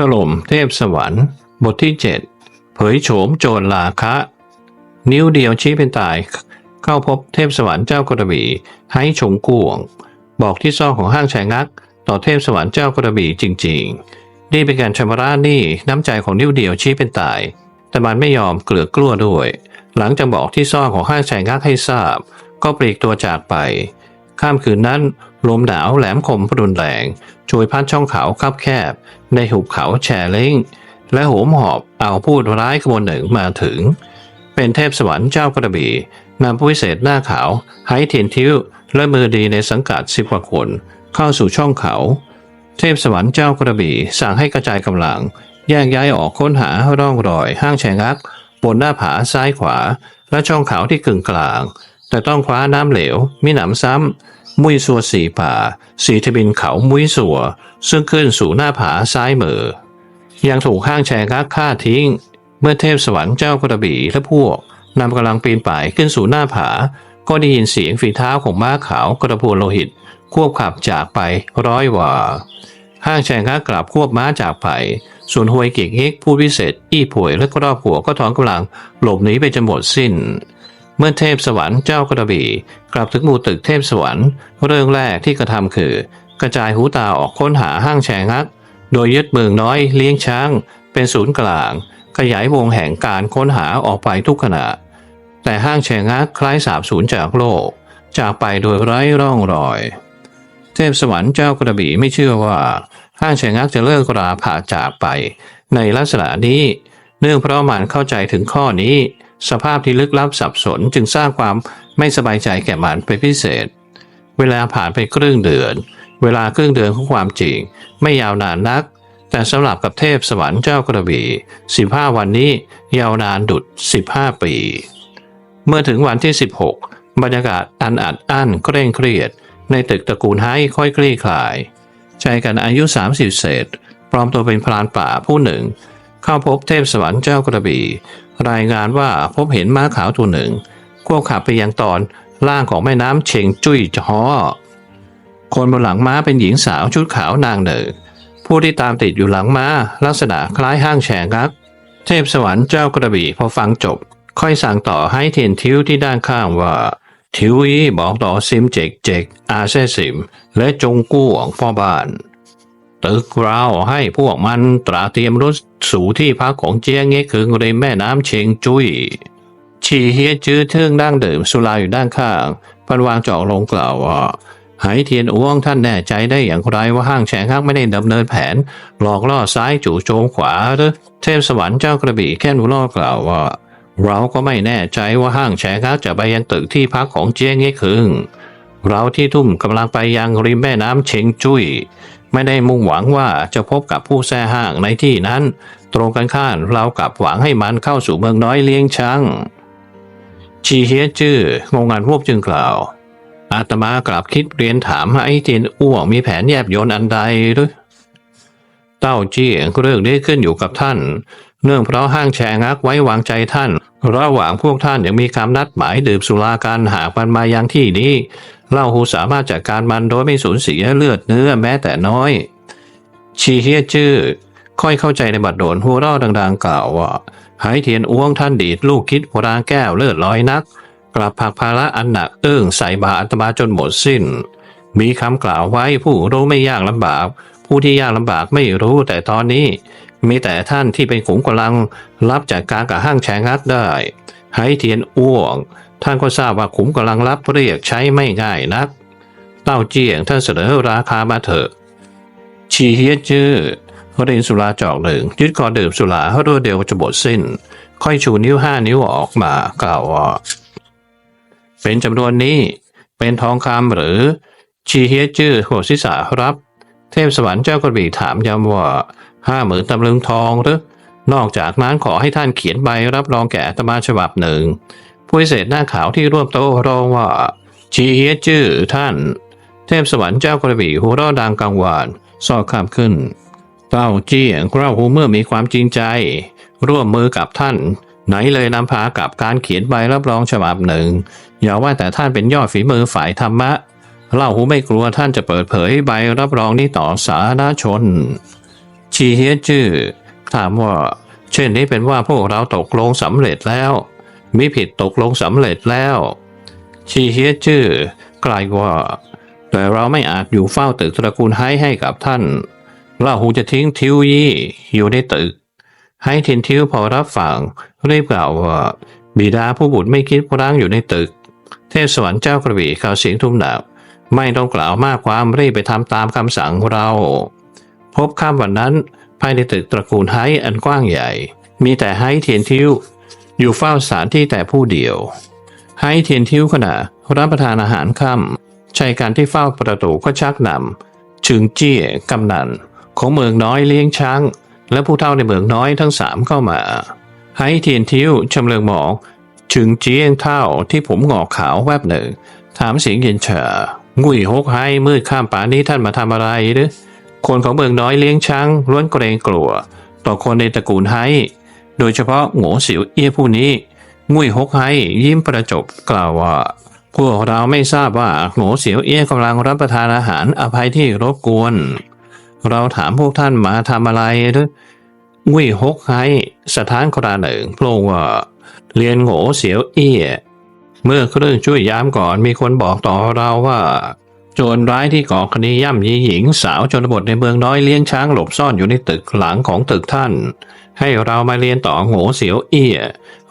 ถล่มเทพสวรรค์ บทที่ 7 เผยโฉมโจรลาคะ นิ้วเดียวชี้เป็นตาย เข้าพบเทพสวรรค์เจ้ากระบี่ให้ชงกวง บอกที่ซ่องของห้างแฉงัก ต่อเทพสวรรค์เจ้ากระบี่จริง ๆ นี่เป็นการชำระหนี้น้ำใจของนิ้วเดียวชี้เป็นตาย แต่มันไม่ยอมเกลือกลั้วด้วย หลังจากบอกที่ซ่อนของห้างแฉงักให้ทราบ ก็ปลีกตัวจากไป ข้ามคืนนั้นลมหนาวแหลมคมรุนแรง ช่วยพัดช่องเขาคับแคบ ในหุบเขาแฉเล้งและโหมหอบเอาพูดร้ายขบวนหนึ่งมาถึง เป็นเทพสวรรค์เจ้ากระบี่นำผู้พิเศษหน้าขาวไห้เทียนทิวและมือดีในสังกัดสิบกว่าคน เข้าสู่ช่องเขา เทพสวรรค์เจ้ากระบี่สั่งให้กระจายกำลัง แยกย้ายออกค้นหาร่องรอย ห้างแฉงัก บนหน้าผาซ้ายขวา และช่องเขาที่กึ่งกลาง แต่ต้องคว้าน้ำเหลวมิหนำซ้ำ มุยสัวสีป่า สีทบินเขามุยสัว ซึ่งขึ้นสู่หน้าผาซ้ายมือ ยังถูกห้างแชร์กักฆ่าทิ้ง เมื่อเทพสวรรค์เจ้ากระบี่และพวกนำกำลังปีนป่ายขึ้นสู่หน้าผา ก็ได้ยินเสียงฝีเท้าของม้าขาวกระพูนโลหิต ควบขับจากไปร้อยว่า ห้างแชร์กักกลับควบม้าจากไป ส่วนหวยเก่งเฮกผู้พิเศษ อี้ผวยและครอบครัวก็ถอนกำลังหลบหนีไปจนหมดสิ้น เมื่อเทพสวรรค์เจ้ากระบี่กลับถึงหมู่ตึกเทพสวรรค์ เรื่องแรกที่กระทำคือ กระจายหูตาออกค้นหาห้างแชงัก โดยยึดเมืองน้อยเลี้ยงช้าง เป็นศูนย์กลาง ขยายวงแห่งการค้นหาออกไปทุกขณะ แต่ห้างแชงักคล้ายสาบสูญจากโลก จากไปโดยไร้ร่องรอย เทพสวรรค์เจ้ากระบี่ไม่เชื่อว่า ห้างแชงักจะเลิกราผ่าจากไป ในลักษณะนี้ เนื่องเพราะมันเข้าใจถึงข้อนี้ สภาพที่ลึกลับสับสนจึงสร้างความไม่สบายใจแก่มันเป็นพิเศษ เวลาผ่านไปครึ่งเดือน เวลาครึ่งเดือนของความจริง ไม่ยาวนานนัก แต่สำหรับกับเทพสวรรค์เจ้ากระบี่สิบห้าวันนี้ยาวนานดุดสิบห้าปี เมื่อถึงวันที่ 16 บรรยากาศอันอัดอั้นเคร่งเครียด ในตึกตระกูลไฮค่อยคลี่คลายชายกันอายุ 30 เศษปลอมตัวเป็นพรานป่าผู้หนึ่ง เข้าพบเทพสวรรค์เจ้ากระบี่ รายงานว่าพบเห็นม้าขาวตัวหนึ่งควบขับไปยังตอนล่างของแม่น้ำเชงจุ้ยจอคนบนหลังม้าเป็นหญิงสาวชุดขาวนางหนึ่งผู้ที่ตามติดอยู่หลังม้าลักษณะคล้ายห้างแฉงักเทพสวรรค์เจ้ากระบี่พอฟังจบ ค่อยสั่งต่อให้เทียนทิวที่ด้านข้างว่า ทิวอีบอกต่อซิมเจกเจกอาเซซิม และจงกู้ของพ่อบ้าน ตึกเราให้พวกมันตราเตรียมรถสู่ที่พักของเจียงเง็กคือริมแม่น้ำเชงจุ้ยชีเฮียจื้อเทิงนั่งดื่มสุราอยู่ด้านข้างพันวางจอกลงกล่าวว่าไหเทียนอ้วงท่านแน่ใจได้อย่างไรว่าห้างแฉงักไม่ได้ดำเนินแผน หลอกล่อซ้ายจู่โจมขวาหรือเทพสวรรค์เจ้ากระบี่แค่นุล่อกล่าวว่า เราก็ไม่แน่ใจว่าห้างแฉงักจะไปยังตึกที่พักของเจียงเง็กคึงเราที่ทุ่มกำลังไปยังริมแม่น้ำเชงจุ้ย ไม่ได้มุ่งหวังว่าจะพบกับผู้แท้ห้างในที่นั้น ตรงกันข้ามเรากลับหวังให้มันเข้าสู่เมืองน้อยเลี้ยงช้างชีเฮียจื้องงงานพวบจึงกล่าว อาตมากลับคิดเรียนถามให้เทียนอ้วงมีแผนแยบยนอันใดหรือเต้าจี้เรื่องนี้ขึ้นอยู่กับท่าน เนื่องเพราะห้างแชงักไว้วางใจท่าน ระหว่างพวกท่านยังมีคำนัดหมายดื่มสุรากันหากมันมายังที่นี้ เล่าหูสามารถจัดการมันโดยไม่สูญเสียเลือดเนื้อแม้แต่น้อย ชีเฮียจื้อค่อยเข้าใจในบัดโดนหัวเราะดัง ๆ กล่าวว่าหายเทียนอ้วงท่านดีดลูกคิดโบราณแก้วเลือดลอยนัก กลับผักภาระอันหนักเอื้องใส่บาอาตมาจนหมดสิ้น มีคำกล่าวไว้ผู้รู้ไม่ยากลำบาก ผู้ที่ยากลำบากไม่รู้แต่ตอนนี้ มีแต่ท่านที่เป็นขุมกำลังรับจากการกับห้างแฉงักได้หายเทียนอ้วง ท่านก็ทราบว่าขุมกำลังรับเรียกใช้ไม่ง่ายนัก เต้าเจียงท่านเสนอราคามาเถอะ ชีเฮียจื้อเรียนสุราจอกหนึ่งยึดคอดื่มสุราให้รวดเดียวจะหมดสิ้น ค่อยชูนิ้วห้านิ้วออกมากล่าวว่าเป็นจำนวนนี้เป็นทองคำหรือ ชีเฮียจื้อหัวศีรษะรับ เทพสวรรค์เจ้ากระบี่ถามย้ำว่าห้าหมื่นตำลึงทองหรือนอกจากนั้นขอให้ท่านเขียนใบรับรองแก่อาตมาฉบับหนึ่ง ผู้พิเศษหน้าขาวที่ร่วมโต๊ะร้องว่าชีเฮียจื้อท่าน เทพสวรรค์เจ้ากระบี่หัวเราะดังกังวานสอดคำขึ้นเต้าเจี้ยงเราหูเมื่อมีความจริงใจ ร่วมมือกับท่าน ไหนเลยนำพากับการเขียนใบรับรองฉบับหนึ่ง อย่าว่าแต่ท่านเป็นยอดฝีมือฝ่ายธรรมะ เล่าหูไม่กลัวท่านจะเปิดเผยใบรับรองนี้ต่อสาธารณชน ชีเฮียจื้อถามว่า เช่นนี้เป็นว่าพวกเราตกลงสำเร็จแล้ว มิผิดตกลงสำเร็จแล้ว ชีเฮียจื้อกลายว่าแต่เราไม่อาจอยู่เฝ้าตึกตระกูลไฮให้กับท่านเราหูจะทิ้งทิวยี่อยู่ในตึก ให้ทินทิวพอรับฟังรีบกล่าวว่าบิดาผู้บุตรไม่คิดพรังอยู่ในตึก เทพสวรรค์เจ้ากระบี่ข่าวเสียงทุ่มหนับไม่ต้องกล่าวมากความรีบไปทำตามคำสั่งเรา พบค่ำวันนั้นภายในตึกตระกูลไฮอันกว้างใหญ่ มีแต่ไฮเทียนทิว อยู่เฝ้าสถานที่แต่ผู้เดียวไฮเทียนทิวขณะรับประทานอาหารค่ำชายการที่เฝ้าประตูก็ชักนำชึงเจี้ยกำนันของเมืองน้อยเลี้ยงช้าง และผู้เฒ่าในเมืองน้อยทั้งสามเข้ามาไฮเทียนทิวชำเลืองมองชึงเจี้ยงเท่าที่ผมหงอกขาวแวบหนึ่ง ถามเสียงเย็นเฉองุยฮกไฮมืดข้ามป่านนี้ท่านมาทำอะไรหรือคนของเมืองน้อยเลี้ยงช้างล้วนเกรงกลัว ต่อคนในตระกูลไฮ โดยเฉพาะโง่เสียวเอี้ยผู้นี้งุยฮกไฮยิ้มประจบกล่าวว่า พวกเราไม่ทราบว่าโง่เสียวเอี้ยกำลังรับประทานอาหารอภัยที่รบกวน เราถามพวกท่านมาทำอะไรหรืองุยฮกไฮสถานกราหนึ่งโพลงว่าเรียนโง่เสียวเอี้ยเมื่อเครื่องช่วยยามก่อนมีคนบอกต่อเราว่า โจรร้ายที่ก่อคดีย่ำยีหญิงสาวชนบทในเมืองน้อยเลี้ยงช้างหลบซ่อนอยู่ในตึกหลังของตึกท่านให้เรามาเรียนต่อโง่เสียวเอี้ย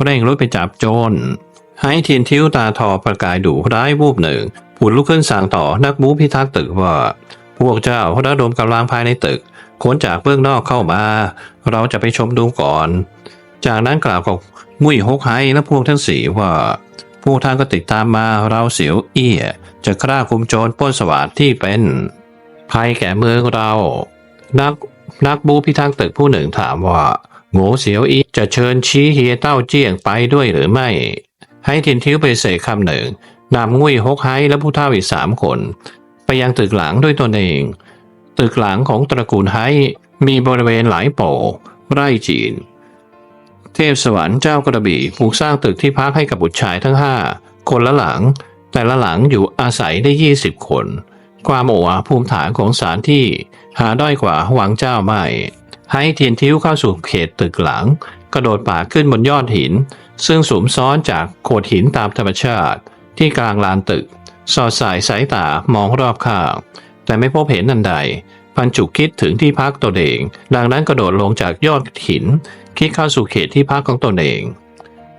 เร่งรถไปจับโจรให้เทียนทิวตาทอประกายดุร้ายวูบหนึ่งผุดลุกขึ้นสั่งต่อนักบูพิทักษ์ตึกว่า พวกเจ้าระดมกำลังภายในตึกค้นจากเบื้องนอกเข้ามา เราจะไปชมดูก่อน จากนั้นกล่าวกับมุ้ยฮกไฮและพวกทั้งสี่ว่าพวกท่านก็ติดตามมาเราเสียวเอี้ยจะฆ่าคุมโจรป้นสวัสดที่เป็น ภัยแก่เมืองเรา นัก นักบูพิทักษ์ตึกผู้หนึ่งถามว่าโง่เสียวอีจะเชิญชี้เฮียเต้าเจี้ยงไปด้วยหรือไม่ ให้ทินทิ้วไปเสกคำหนึ่งนำงุยฮกไฮและผู้เฒ่าอีกสามคน ไปยังตึกหลังด้วยตนเอง ตึกหลังของตระกูลไฮมีบริเวณหลายโปไร่จีน เทพสวรรค์เจ้ากระบี่ผูกสร้างตึกที่พักให้กับบุตรชายทั้งห้าคนละหลัง แต่ละหลังอยู่อาศัยได้ 20 คน ความโอ้อาภูมิฐานของสารที่หาด้อยกว่าหวังเจ้าไม่ ให้เทียนทิ้วเข้าสู่เขตตึกหลัง กระโดดป่าขึ้นบนยอดหิน ซึ่งสูมซ้อนจากโขดหินตามธรรมชาติ ที่กลางลานตึก สอดสายสายตามองรอบข้างแต่ไม่พบเห็นนันใด พันจุกคิดถึงที่พักตนเอง ดังนั้นกระโดดลงจากยอดหิน คิดเข้าสู่เขตที่พักของตนเอง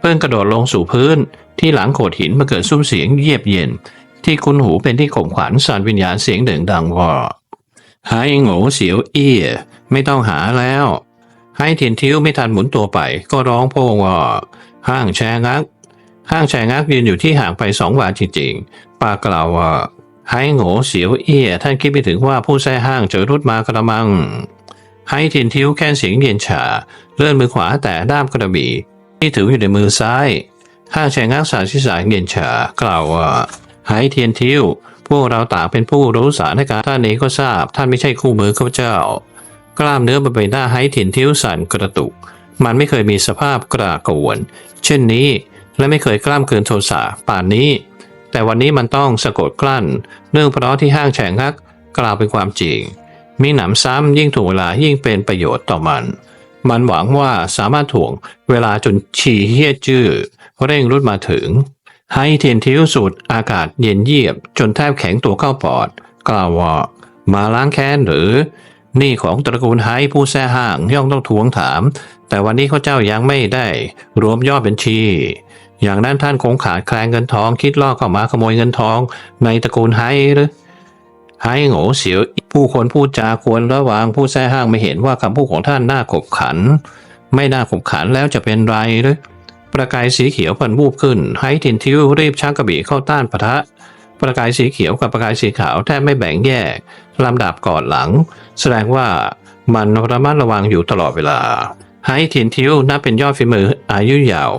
เพิ่งกระโดดลงสู่พื้นที่หลังโขดหินมาเกิดซุ้มเสียงเยียบเย็น ที่คุ้นหูเป็นที่ข่มขวัญสารวิญญาณเสียงเด่งดังว่าหายโง่เสียวเอี้ยไม่ต้องหาแล้ว ให้เทียนทิ้วไม่ทันหมุนตัวไป ก็ร้องโพงว่าห้างแชงัก ห้างแชงักยืนอยู่ที่ห่างไปสองวาจริงๆปากล่าวว่าให้โง่เสียวเอี้ยท่านคิดไปถึงว่าผู้แท้ห้างจะรุดมากระมัง ให้เทียนทิ้วแค่เสียงเย็นชาเลื่อนมือขวาแต่ด้ามกระบี่ที่ถืออยู่ในมือซ้าย ห้างแชงักสาชิสายเย็นชากล่าวว่า ให้เทียนทิวพวกเราต่างเป็นผู้รู้สารในการท่านนี้ก็ทราบ ท่านไม่ใช่คู่มือข้าพเจ้า กล้ามเนื้อบนใบหน้าไฮเทียนทิวสั่นกระตุก มันไม่เคยมีสภาพกระกวน เช่นนี้ และไม่เคยกล้ามเกินโทสะป่านนี้ แต่วันนี้มันต้องสะกดกลั้นเนื่องเพราะที่ห้างแฉงงักกล่าวเป็นความจริง มีหนำซ้ำยิ่งถ่วงเวลายิ่งเป็นประโยชน์ต่อมัน มันหวังว่าสามารถถ่วงเวลาจนฉี่เฮี้ยจื้อเร่งรุดมาถึง ให้เทียนทิ้วสูดอากาศเย็นเยียบจนแทบแข็งตัวเข้าปอด กล่าวว่ามาล้างแค้นหรือ นี่ของตระกูลไฮผู้แท้ห้างย่อมต้องทวงถาม แต่วันนี้ข้าเจ้ายังไม่ได้ รวมยอดบัญชี อย่างนั้นท่านคงขาดแคลนเงินทองคิดล่อเข้ามาขโมยเงินทอง ในตระกูลไฮหรือไฮโง่เสียวผู้คนพูดจาควรระวังผู้แท้ห้างไม่เห็นว่าคำพูดของท่านน่าขบขัน ไม่น่าขบขันแล้วจะเป็นไรหรือ ประกายสีเขียวพันวูบขึ้นไฮทินทิวรีบชักกระบี่เข้าต้านปะทะ ประกายสีเขียวกับประกายสีขาวแทบไม่แบ่งแยกลำดับก่อนหลัง แสดงว่ามันระมัดระวังอยู่ตลอดเวลาไฮทินทิวนับเป็นยอดฝีมืออายุยาว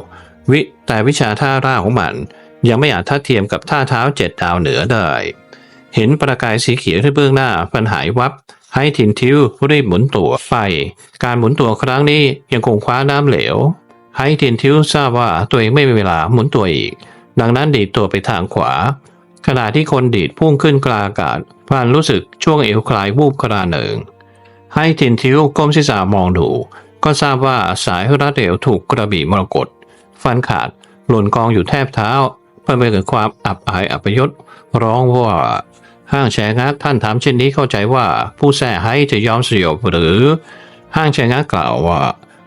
วิแต่วิชาท่าร่าของมัน ยังไม่อาจทัดเทียมกับท่าเท้าเจ็ดดาวเหนือได้เห็นประกายสีเขียวที่เบื้องหน้ามันหายวับ ให้ทินทิวรีบหมุนตัวไป การหมุนตัวครั้งนี้ยังคงคว้าน้ำเหลว ให้ทินทิวทราบว่าตัวเองไม่มีเวลาหมุนตัวอีก ดังนั้นดีดตัวไปทางขวา ขณะที่คนดีดพุ่งขึ้นกลางอากาศพลานรู้สึกช่วงเอวคลายวูบคราหนึ่งให้ทินทิวก้มศีรษะมองดู ก็ทราบว่าสายรัดเอวถูกกระบี่มรกตฟันขาดหล่นกองอยู่แทบเท้าเพื่อไปเกิดความอับอายอัปยศร้องว่าห้างแชงักท่านถามเช่นนี้เข้าใจว่าผู้แส่ให้จะยอมสยบหรือ ห้างแชงักกล่าวว่า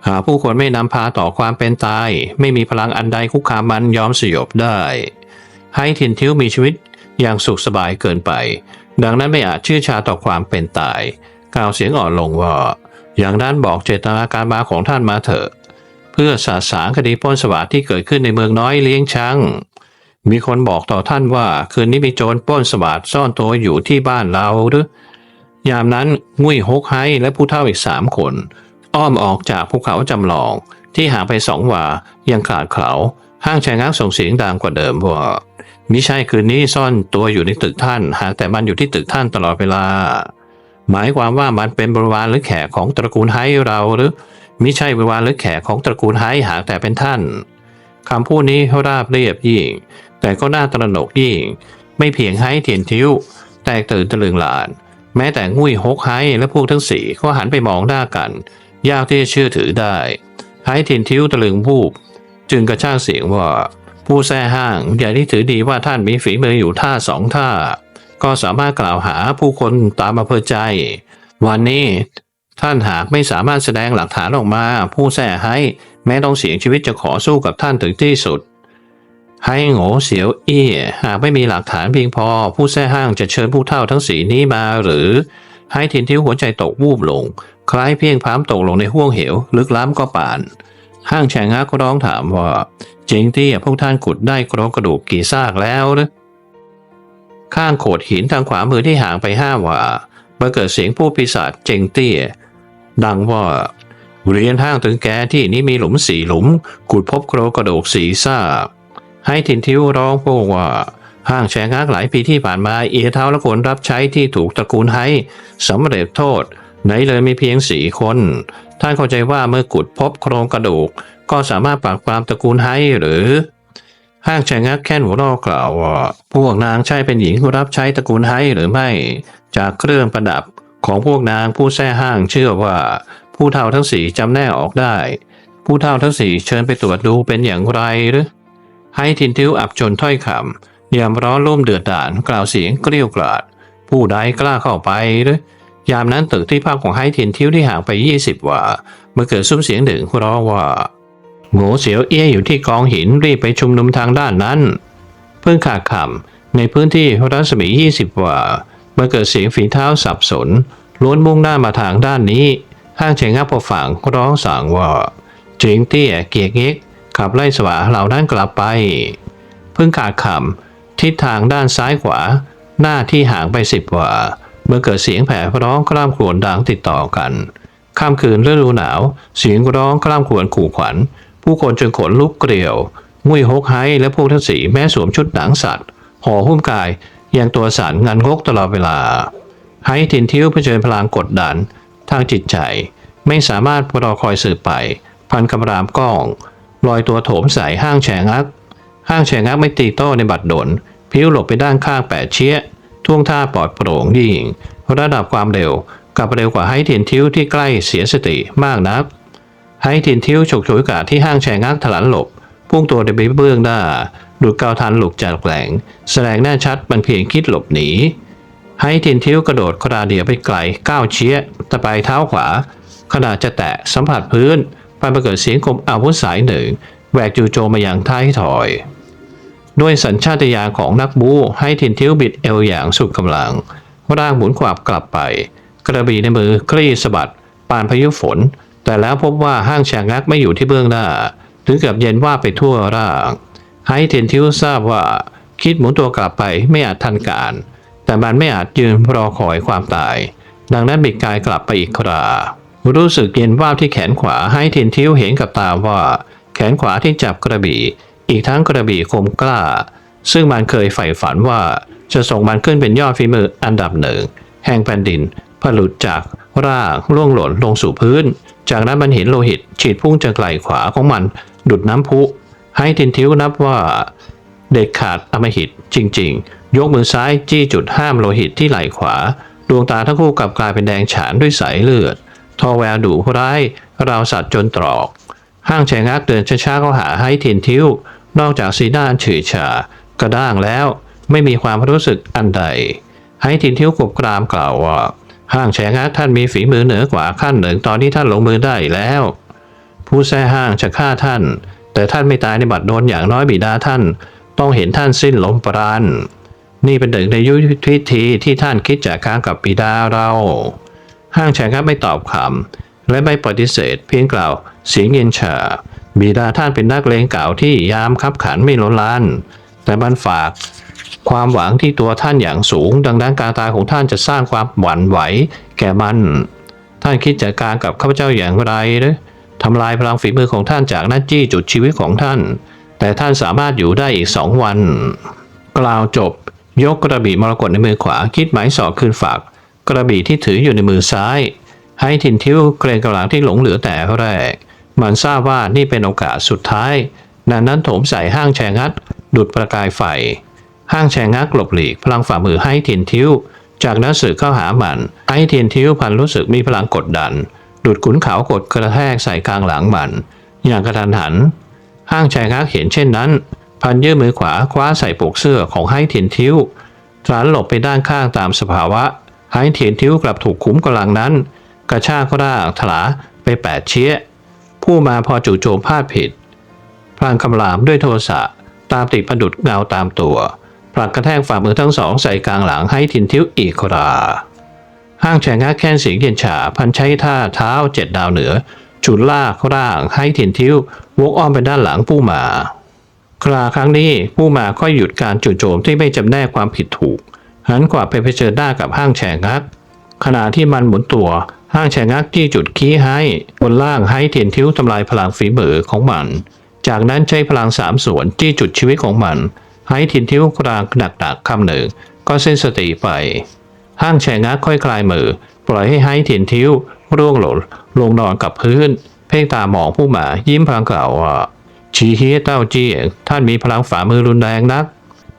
หาผู้คนไม่นำพาต่อความเป็นตาย ไม่มีพลังอันใดคุกคามมันยอมสยบได้ ให้ทินทิวมีชีวิตอย่างสุขสบายเกินไป ดังนั้นไม่อาจเชื่อชาต่อความเป็นตาย กล่าวเสียงอ่อนลงว่า อย่างนั้นบอกเจตนาการมาของท่านมาเถอะ เพื่อสาสางคดีป้นสวัสดที่เกิดขึ้นในเมืองน้อยเลี้ยงช้างมีคนบอกต่อท่านว่าคืนนี้มีโจรปล้นสวัสดซ่อนตัวอยู่ที่บ้านเราหรือยามนั้นงุ้ยฮกไฮและผู้เฒ่าอีกสามคน อ้อมออกจากภูเขาจำลองที่ห่างไปสองวายังขาดเขาห้างแชงักส่งเสียงดังกว่าเดิมว่ามิใช่คืนนี้ซ่อนตัวอยู่ในตึกท่าน หากแต่มันอยู่ที่ตึกท่านตลอดเวลา หมายความว่ามันเป็นบริวารหรือแขกของตระกูลไฮเราหรือมิใช่บริวารหรือแขกของตระกูลไฮหากแต่เป็นท่านคำพูดนี้ราบเรียบยิ่ง แต่ก็น่าตระหนกยิ่ง ไม่เพียงไฮเทียนทิวแตกตื่นตะลึงหลาน แม้แต่งุ้ยฮกไฮและพวกทั้งสี่ก็หันไปมองหน้ากัน ยากที่จะเชื่อถือได้ไฮเทียนทิ้วตะลึงวูบจึงกระชากเสียงว่า ผู้แท้ห้างอย่าที่ถือดีว่าท่านมีฝีมืออยู่ท่าสองท่า ก็สามารถกล่าวหาผู้คนตามอำเภอใจ วันนี้ท่านหากไม่สามารถแสดงหลักฐานออกมา ผู้แท้ให้แม้ต้องเสียชีวิตจะขอสู้กับท่านถึงที่สุด ให้โง่เสียวเอี้ยหากไม่มีหลักฐานเพียงพอ ผู้แท้ห้างจะเชิญผู้เฒ่าทั้งสีนี้มาหรือ ให้ทินทิ้วหัวใจตกวูบลง คล้ายเพียงพามตกลงในห้วงเหว ลึกล้ำก็ป่าน ห้างแฉงาก็ร้องถามว่าจริงที่พวกท่านขุดได้โครงกระดูกกี่ซากแล้วหรือข้างโขดหินทางขวามือที่ห่างไปห้าว่าเมื่อเกิดเสียงผู้ปีศาจเจงเตี้ย ดังว่าเรียนห้างถึงแกที่นี่มีหลุมสี่หลุมขุดพบโครงกระดูกสีซากให้ทินทิวร้องพวกว่าห้างแชงากหลายปีที่ผ่านมาเอียเท้าและคนรับใช้ที่ถูกตระกูลไฮสำเร็จโทษ ไหนเลยมีเพียงสี่คน ท่านเข้าใจว่าเมื่อขุดพบโครงกระดูก ก็สามารถปราบปรามตระกูลไฮหรือ ห้างแชงักแค่นหัวราะกล่าวว่าพวกนางใช่เป็นหญิงรับใช้ตระกูลไฮหรือไม่ จากเครื่องประดับของพวกนางผู้แท้ห้างเชื่อว่า ผู้เฒ่าทั้งสี่จำแน่ออกได้ ผู้เฒ่าทั้งสี่เชิญไปตรวจดูเป็นอย่างไรหรือให้ทินทิวอับจนถ้อยคำยามร้อนร่มเดือดดานกล่าวเสียงเกลี้ยวกราดผู้ใดกล้าเข้าไปหรือ ยามนั้นตึกที่พักของไฮเทินทิวที่ห่างไปยี่สิบว่าเมื่อเกิดซุ้มเสียงหนึ่งร้องว่าโง่เสียวเอี้ยอยู่ที่กองหินรีบไปชุมนุมทางด้านนั้น เพิ่งขาดคำในพื้นที่รัศมียี่สิบว่าเมื่อเกิดเสียงฝีเท้าสับสนล้วนมุ่งหน้ามาทางด้านนี้ห้างเฉงับพอฝังร้องสั่งว่าจิงเตี้ยเกียกเง็กขับไล่สวาเหล่านั้นกลับไป เพิ่งขาดคำทิศทางด้านซ้ายขวา หน้าที่ห่างไปสิบว่า เมื่อเกิดเสียงแผ่ร้องกล้ามขวนดังติดต่อกันค่ำคืนฤดูหนาว เสียงร้องกล้ามขวนขู่ขวัญ ผู้คนจึงขนลุกเกลียวงุยฮกไฮและพวกทั้งสีแม้สวมชุดหนังสัตว์ห่อหุ้มกายยังตัวสั่นงันงกตลอดเวลา ไฮทินทิวเผชิญพลังกดดัน ทางจิตใจ ไม่สามารถรอคอยสืบไป พันกำรามก้องลอยตัวโถมใส่ห้างแฉงัก ห้างแฉงักไม่ตีโต้ในบัดดล พิ้วหลบไปด้านข้างแปดเชี้ย ท่วงท่าปลอดโปร่งยิ่ง ระดับความเร็วกับเร็วกว่าไฮเทียนทิวที่ใกล้เสียสติมากนัก ไฮเทียนทิวฉกฉวยกาสที่ห้างแฉงักถลันหลบ พุ่งตัวไปเบื้องหน้าดูดเกาทันหลุกจากแหลงแสดงแน่ชัดมันเพียงคิดหลบหนีไฮเทียนทิวกระโดดคราเดียวไปไกลก้าวเชี้ยตะไปเท้าขวา ขณะจะแตะสัมผัสพื้นไปมาเกิดเสียงคมอาวุธสายหนึ่งแหวกจู่โจมมาอย่างท้ายถอย ด้วยสัญชาตญาณของนักบูให้ทินทิวบิดเอวอย่างสุดกำลัง ร่างหมุนขวาบกลับไป กระบี่ในมือคลี่สะบัดปานพายุฝน แต่แล้วพบว่าห้างแฉงักไม่อยู่ที่เบื้องหน้า ถึงกับเย็นว่าไปทั่วร่างให้เทนทิวทราบว่าคิดหมุนตัวกลับไปไม่อาจทันการ แต่มันไม่อาจยืนรอคอยความตาย ดังนั้นบิดกายกลับไปอีกครา รู้สึกเย็นว่าที่แขนขวาให้เทนทิวเห็นกับตาว่า แขนขวาที่จับกระบี่ อีกทั้งกระบี่คมกล้า ซึ่งมันเคยใฝ่ฝันว่าจะส่งมันขึ้นเป็นยอดฝีมืออันดับหนึ่ง แห่งแผ่นดินผลุดจากร่างล่วงหล่นลงสู่พื้น จากนั้นมันเห็นโลหิตฉีดพุ่งจากไหล่ขวาของมัน ดุดน้ำพุ ให้ทินทิวนับว่า เด็ดขาดอมหิตจริง ๆ ยกมือซ้ายจี้จุดห้ามโลหิตที่ไหล่ขวา ดวงตาทั้งคู่กลับกลายเป็นแดงฉานด้วยสายเลือด ทอแววดุร้ายราวสัตว์จนตรอก ห้างแฉงักเดินช้าๆเข้าหาให้ทียนทิว นอกจากสีหน้าเฉื่อยชากระด้างแล้วไม่มีความรู้สึกอันใด ให้ทียนทิวกบกรามกล่าวว่า ห้างแฉงักท่านมีฝีมือเหนือกว่าขั้นหนึ่งตอนที่ท่านลงมือได้แล้ว ผู้แท้ห้างจะฆ่าท่าน แต่ท่านไม่ตายในบัดโดนอย่างน้อยบิดาท่าน ต้องเห็นท่านสิ้นลมปราณนี่เป็นหนึ่งในยุทธวิธีที่ท่านคิดจากการกับบิดาเรา ห้างแฉงักไม่ตอบคำและไม่ปฏิเสธ เพียงกล่าวเสียงเย็นชา บิดาท่านเป็นนักเลงเก่าที่ยามคับขันไม่ล้นลาน แต่มันฝากความหวังที่ตัวท่านอย่างสูง ดังนั้นการตายของท่านจะสร้างความหวั่นไหว แก่มัน ท่านคิดจัดการกับข้าพเจ้าอย่างไรหรือทำลายพลังฝีมือของท่านจากหน้าจี้จุดชีวิตของท่าน แต่ท่านสามารถอยู่ได้อีกสองวัน กล่าวจบ ยกกระบี่มรกตในมือขวาคิดหมายสอดขึ้นฝาก กระบี่ที่ถืออยู่ในมือซ้าย ให้ทินทิวเกรงกำลังที่หลงเหลือแต่แรก มันทราบว่านี่เป็นโอกาสสุดท้ายดังนั้นโถมใส่ห้างแชงัด ดุดประกายไฟ ห้างแชงักหลบหลีกพลังฝ่ามือให้เทียนทิวจากนั้นสื่อเข้าหามันไอ้เทียนทิวพันรู้สึกมีพลังกดดัน ดุดขุนเขากดกระแทกใส่กลางหลังมัน อย่างกระทันหัน ห้างแชงักเห็นเช่นนั้น พันยื่นมือขวาคว้าใส่ปกเสื้อของไห้เทียนทิวตรานหลบไปด้านข้างตามสภาวะไห้เทียนทิวกลับถูกขุมกำลังนั้น กระชากก็ได้ถลาไปแปดเชี้ย ผู้มาพอจู่โจมพลาดผิด พลางคำรามด้วยโทสะตามติดประดุดเงาตามตัวผลักกระแทกฝ่ามือทั้งสองใส่กลางหลังให้ทินทิวอีกครา ห้างแฉงแค้นเสียงเย็นฉาพันใช้ท่าเท้าเจ็ดดาวเหนือ ฉุดลากร่างให้ทินทิววกอ้อมไปด้านหลังผู้มา คราครั้งนี้ผู้มาค่อยหยุดการจู่โจมที่ไม่จำแนกความผิดถูกหันกว่าไปเผชิญหน้ากับห้างแฉงัก ขณะที่มันหมุนตัว ห้างแฉงักที่จุดขี้ให้บนล่างให้เทียนทิ้วทำลายพลังฝีมือของมัน จากนั้นใช้พลังสามส่วนที่จุดชีวิตของมัน ให้เทียนทิ้วกลางหนักๆคำหนึ่ง ก็เส้นสติไป ห้างแฉงักค่อยคลายมือ ปล่อยให้ไห้เทียนทิ้วร่วงหล่นลงนอนกับพื้น เพ่งตามองผู้หมายิ้มพลางกล่าวว่าชีเฮีเต้าเจี้ยท่านมีพลังฝ่ามือรุนแรงนัก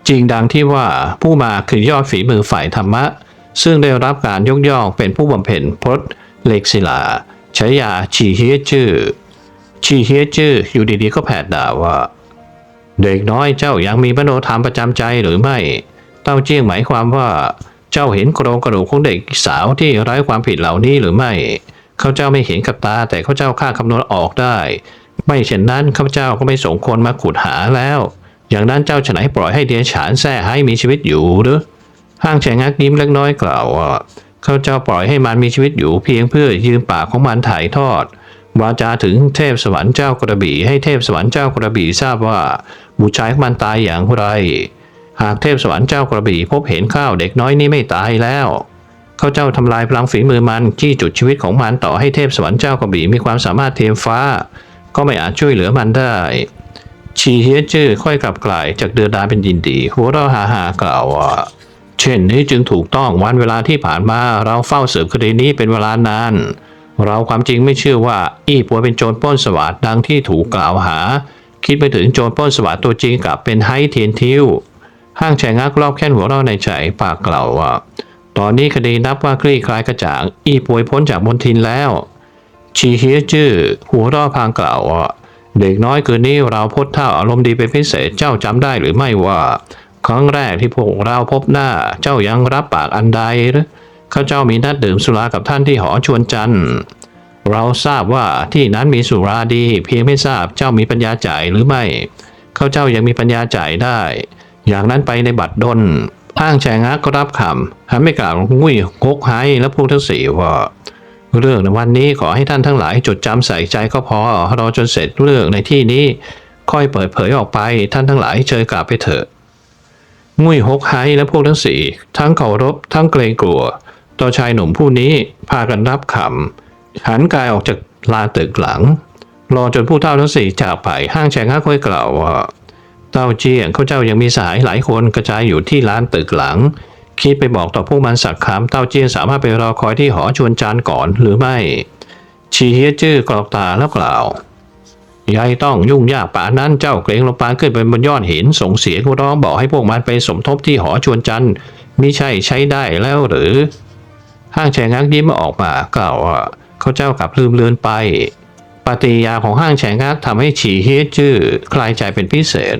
จริงดังที่ว่าผู้มาคือยอดฝีมือฝ่ายธรรมะ ซึ่งได้รับการยกย่องเป็นผู้บำเพ็ญพรต เล็กศิลาฉายาชีเฮียจื้อชีเฮียจื้ออยู่ดีๆก็แผดด่าว่า เด็กน้อยเจ้ายังมีมโนธรรมประจำใจหรือไม่ เต้าเจี้ยงหมายความว่า เจ้าเห็นโครงกระดูกของเด็กสาวที่ไร้ความผิดเหล่านี้หรือไม่ เขาเจ้าไม่เห็นกับตาแต่เขาเจ้าข้าคำนวณออกได้ ไม่เช่นนั้นข้าเจ้าก็ไม่สมควรมาขุดหาแล้ว อย่างนั้นเจ้าฉไหนปล่อยให้เดียฉานแท้ให้มีชีวิตอยู่หรือห้างแฉงักยิ้มเล็กน้อยกล่าวว่า ข้าเจ้าปล่อยให้มันมีชีวิตอยู่เพียงเพื่อยืมปากของมันถ่ายทอด วาจาถึงเทพสวรรค์เจ้ากระบี่ให้เทพสวรรค์เจ้ากระบี่ทราบว่าบุตรชายของมันตายอย่างไร หากเทพสวรรค์เจ้ากระบี่พบเห็นข้าวเด็กน้อยนี้ไม่ตายแล้วเขาเจ้าทำลายพลังฝีมือมันจี้จุดชีวิตของมันต่อให้เทพสวรรค์เจ้ากระบี่มีความสามารถเทียมฟ้า ก็ไม่อาจช่วยเหลือมันได้ชีเฮียจื้อค่อยกลับกลายจากเดือดดาเป็นยินดี หัวเราะฮาฮากล่าวว่า เช่นนี้จึงถูกต้องวันเวลาที่ผ่านมาเราเฝ้าสืบคดีนี้เป็นเวลานาน เราความจริงไม่เชื่อว่า อี้ปัวเป็นโจรปล้นสวัสดดังที่ถูกกล่าวหา คิดไปถึงโจรปล้นสวัสดตัวจริงกลับเป็นไฮเทียนทิวห้างแฉงักรอบแค่นหัวเราในใจปากกล่าวว่า ตอนนี้คดีนับว่าคลี่คลายกระจ่าง อี้ป่วยพ้นจากมนทินแล้ว ชีเฮียจื้อหัวเรอพางกล่าวว่าเด็กน้อยคืนนี้เราพดเท่าอารมณ์ดีเป็นพิเศษเจ้าจำได้หรือไม่ว่า ครั้งแรกที่พวกเราพบหน้าเจ้ายังรับปากอันใดหรือข้าเจ้ามีนัดดื่มสุรากับท่านที่หอชวนจันทร์เราทราบว่าที่นั้นมีสุราดี เพียงไม่ทราบเจ้ามีปัญญาจ่ายหรือไม่ข้าเจ้ายังมีปัญญาจ่ายได้ อย่างนั้นไปในบัตรดลอ้างแชงักก็รับคำหันไม่กล่าวงุ้ยงกไห้และพวกทั้งสี่ว่าเรื่องในวันนี้ขอให้ท่านทั้งหลายจดจำใส่ใจก็พอรอจนเสร็จเรื่องในที่นี้ค่อยเปิดเผยออกไปท่านทั้งหลายเชิญกลับไปเถอะ งุยฮกไฮและพวกทั้งสี่ทั้งเคารพทั้งเกรงกลัว ต่อชายหนุ่มผู้นี้พากันรับคำหันกายออกจากลานตึกหลัง รอจนผู้เฒ่าทั้งสี่จากไปห้างแฉงห้าค่อยกล่าวว่าเต้าเจียงเขาเจ้ายังมีสายหลายคนกระจายอยู่ที่ลานตึกหลัง คิดไปบอกต่อพวกมันสักคำเต้าเจียงสามารถไปรอคอยที่หอชวนจานก่อนหรือไม่ชีเฮียจื้อกรอกตาแล้วกล่าว ยายต้องยุ่งยากป่านนั้นเจ้าเกรงลงปานขึ้นไปบนยอดหินส่งเสียงร้องบอกให้พวกมันไปสมทบที่หอชวนจันทร์มิใช่ใช้ได้แล้วหรือห้างแฉงักยิ้มออกมากล่าวว่าเขาเจ้ากลับลืมเลือนไป ปฏิยาของห้างแฉงักทำให้ฉีเฮียจื้อคลายใจเป็นพิเศษ